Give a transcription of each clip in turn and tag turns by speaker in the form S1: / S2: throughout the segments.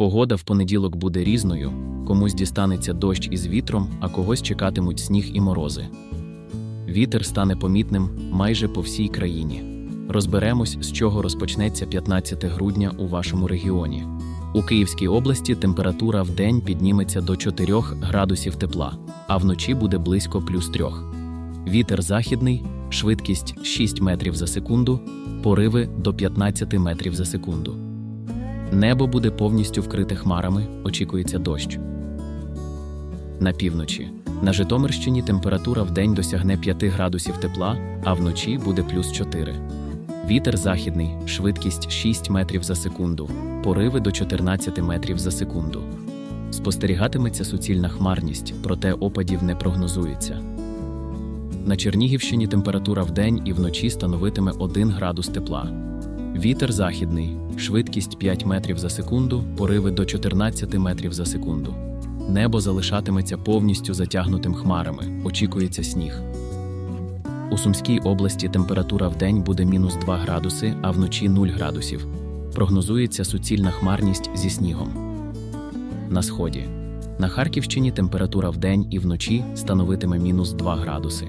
S1: Погода в понеділок буде різною, комусь дістанеться дощ із вітром, а когось чекатимуть сніг і морози. Вітер стане помітним майже по всій країні. Розберемось, з чого розпочнеться 15 грудня у вашому регіоні. У Київській області температура в день підніметься до 4 градусів тепла, а вночі буде близько плюс 3. Вітер західний, швидкість 6 метрів за секунду, пориви до 15 метрів за секунду. Небо буде повністю вкрите хмарами, очікується дощ. На півночі. На Житомирщині температура в день досягне 5 градусів тепла, а вночі буде плюс 4. Вітер західний, швидкість 6 метрів за секунду, пориви до 14 метрів за секунду. Спостерігатиметься суцільна хмарність, проте опадів не прогнозується. На Чернігівщині температура в день і вночі становитиме 1 градус тепла. Вітер західний, швидкість 5 метрів за секунду, пориви до 14 метрів за секунду. Небо залишатиметься повністю затягнутим хмарами, очікується сніг. У Сумській області температура в день буде мінус 2 градуси, а вночі 0 градусів. Прогнозується суцільна хмарність зі снігом. На сході. На Харківщині температура в день і вночі становитиме мінус 2 градуси.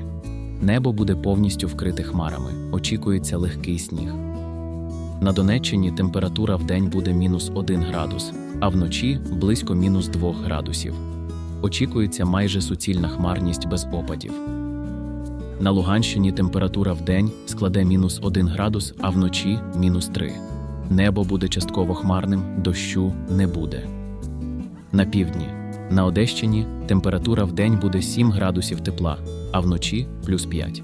S1: Небо буде повністю вкрите хмарами, очікується легкий сніг. На Донеччині температура в день буде мінус 1 градус, а вночі близько мінус 2 градусів. Очікується майже суцільна хмарність без опадів. На Луганщині температура в день складе мінус 1 градус, а вночі мінус 3. Небо буде частково хмарним, дощу не буде. На півдні. На Одещині температура в день буде 7 градусів тепла, а вночі плюс 5.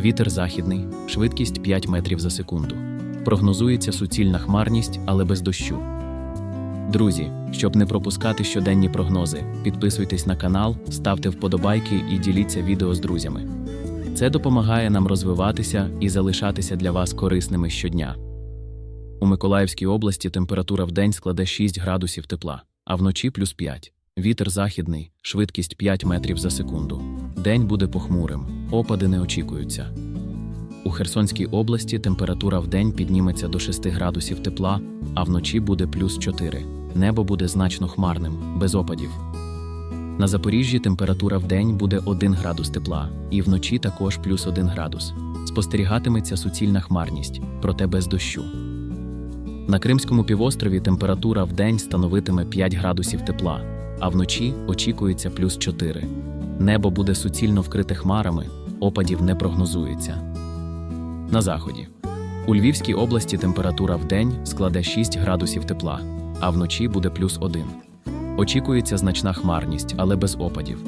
S1: Вітер західний, швидкість 5 метрів за секунду. Прогнозується суцільна хмарність, але без дощу. Друзі, щоб не пропускати щоденні прогнози, підписуйтесь на канал, ставте вподобайки і діліться відео з друзями. Це допомагає нам розвиватися і залишатися для вас корисними щодня. У Миколаївській області температура в день складе 6 градусів тепла, а вночі плюс 5. Вітер західний, швидкість 5 метрів за секунду. День буде похмурим, опади не очікуються. У Херсонській області температура в день підніметься до 6 градусів тепла, а вночі буде плюс 4. Небо буде значно хмарним, без опадів. На Запоріжжі температура в день буде 1 градус тепла, і вночі також плюс 1 градус. Спостерігатиметься суцільна хмарність, проте без дощу. На Кримському півострові температура в день становитиме 5 градусів тепла, а вночі очікується плюс 4. Небо буде суцільно вкрите хмарами, опадів не прогнозується. На заході. У Львівській області температура в день складе 6 градусів тепла, а вночі буде плюс 1. Очікується значна хмарність, але без опадів.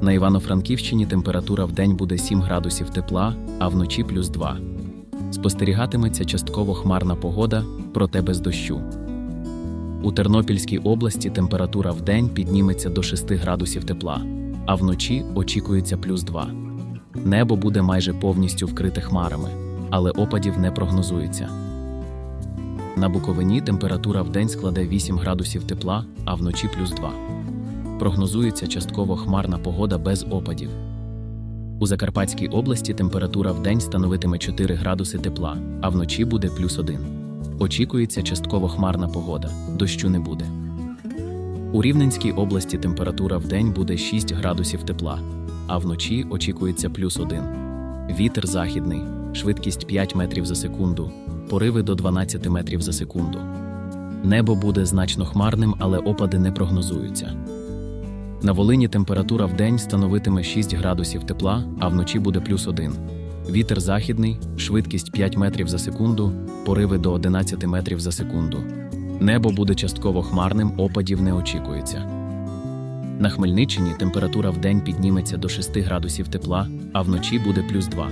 S1: На Івано-Франківщині температура в день буде 7 градусів тепла, а вночі плюс 2. Спостерігатиметься частково хмарна погода, проте без дощу. У Тернопільській області температура в день підніметься до 6 градусів тепла, а вночі очікується плюс 2. Небо буде майже повністю вкрите хмарами, але опадів не прогнозується. На Буковині температура в день складе 8 градусів тепла, а вночі плюс 2. Прогнозується частково хмарна погода без опадів. У Закарпатській області температура в день становитиме 4 градуси тепла, а вночі буде плюс 1. Очікується частково хмарна погода, дощу не буде. У Рівненській області температура в день буде 6 градусів тепла, а вночі очікується плюс 1. Вітер західний, швидкість 5 метрів за секунду, пориви до 12 метрів за секунду. Небо буде значно хмарним, але опади не прогнозуються. На Волині температура в день становитиме 6 градусів тепла, а вночі буде плюс 1. Вітер західний, швидкість 5 метрів за секунду, пориви до 11 метрів за секунду. Небо буде частково хмарним, опадів не очікується. На Хмельниччині температура в день підніметься до 6 градусів тепла, а вночі буде плюс 2.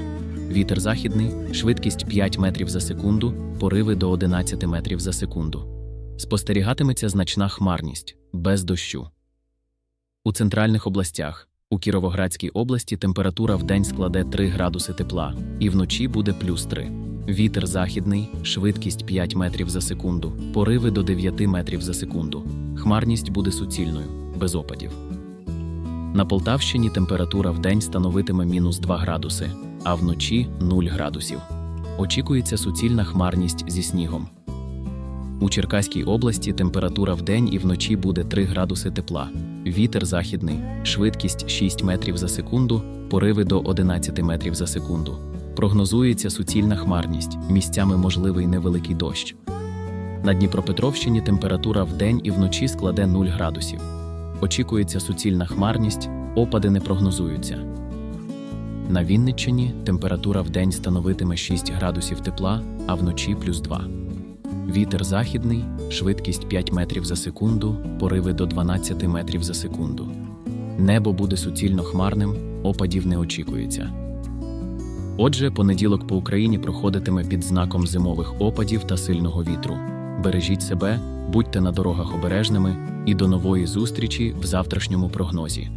S1: Вітер західний, швидкість 5 метрів за секунду, пориви до 11 метрів за секунду. Спостерігатиметься значна хмарність, без дощу. У центральних областях у Кіровоградській області температура в день складе 3 градуси тепла, і вночі буде плюс 3. Вітер західний, швидкість 5 метрів за секунду, пориви до 9 метрів за секунду. Хмарність буде суцільною, без опадів. На Полтавщині температура в день становитиме мінус 2 градуси, а вночі 0 градусів. Очікується суцільна хмарність зі снігом. У Черкаській області температура вдень і вночі буде 3 градуси тепла. Вітер західний, швидкість 6 метрів за секунду, пориви до 11 метрів за секунду. Прогнозується суцільна хмарність, місцями можливий невеликий дощ. На Дніпропетровщині температура вдень і вночі складе 0 градусів. Очікується суцільна хмарність, опади не прогнозуються. На Вінниччині температура вдень становитиме 6 градусів тепла, а вночі плюс 2. Вітер західний, швидкість 5 метрів за секунду, пориви до 12 метрів за секунду. Небо буде суцільно хмарним, опадів не очікується. Отже, понеділок по Україні проходитиме під знаком зимових опадів та сильного вітру. Бережіть себе, будьте на дорогах обережними і до нової зустрічі в завтрашньому прогнозі.